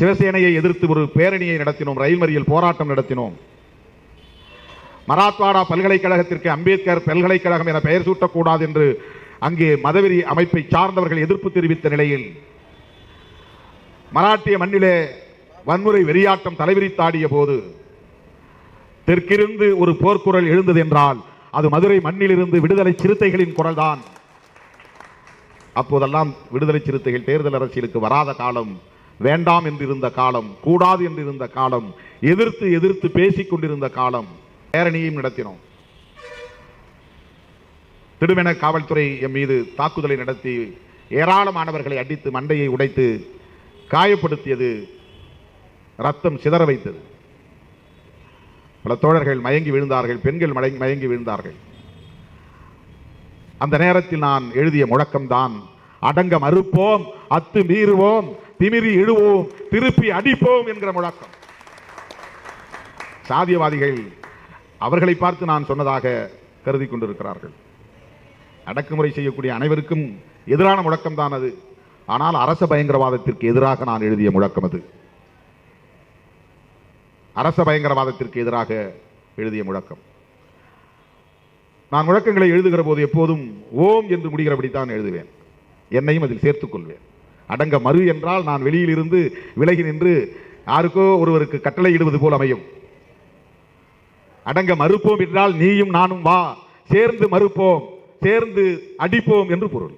சிவசேனையை எதிர்த்து ஒரு பேரணியை நடத்தினோம் ரயில் மறியல் போராட்டம் நடத்தினோம். மராத்வாடா பல்கலைக்கழகத்திற்கு அம்பேத்கர் பல்கலைக்கழகம் என பெயர் சூட்டக்கூடாது என்று அங்கே மதவெறி அமைப்பை சார்ந்தவர்கள் எதிர்ப்பு தெரிவித்த நிலையில் மராட்டிய மண்ணிலே வன்முறை வெறியாட்டம் தலைவிரித்தாடிய போது தெற்கிருந்து ஒரு போர்க்குரல் எழுந்தது என்றால் அது மதுரை மண்ணிலிருந்து விடுதலை சிறுத்தைகளின் குரல்தான். அப்போதெல்லாம் விடுதலை சிறுத்தைகள் தேர்தல் அரசியலுக்கு வராத காலம் வேண்டாம் என்றிருந்த காலம் கூடாது என்றிருந்த காலம் எதிர்த்து எதிர்த்து பேசிக் கொண்டிருந்த காலம் பேரணியையும் நடத்தினோம். திடுமென காவல்துறை என் மீது தாக்குதலை நடத்தி ஏராளமானவர்களை அடித்து மண்டையை உடைத்து காயப்படுத்தியது ரத்தம் சிதற வைத்தது. பல தோழர்கள் மயங்கி விழுந்தார்கள் பெண்கள் மயங்கி விழுந்தார்கள். அந்த நேரத்தில் நான் எழுதிய முழக்கம்தான் அடங்க மறுப்போம் அத்து மீறுவோம் திமிரி இழுவோம் திருப்பி அடிப்போம் என்கிற முழக்கம். சாதியவாதிகள் அவர்களை பார்த்து நான் சொன்னதாக கருதி கொண்டிருக்கிறார்கள். அடக்குமுறை செய்யக்கூடிய அனைவருக்கும் எதிரான முழக்கம் தான் அது. ஆனால் அரச பயங்கரவாதத்திற்கு எதிராக நான் எழுதிய முழக்கம் அது. அரச பயங்கரவாதத்திற்கு எதிராக எழுதிய முழக்கம். நான் முழக்கங்களை எழுதுகிற போது எப்போதும் ஓம் என்று முடிகிறபடித்தான் எழுதுவேன். என்னையும் அதில் சேர்த்துக் கொள்வேன் அடங்க மறு என்றால் நான் வெளியில் இருந்து விலகி நின்று யாருக்கோ ஒருவருக்கு கட்டளை இடுவது போல் அமையும். அடங்க மறுப்போம் என்றால் நீயும் நானும் வா சேர்ந்து மறுப்போம் சேர்ந்து அடிப்போம் என்று பொருள்.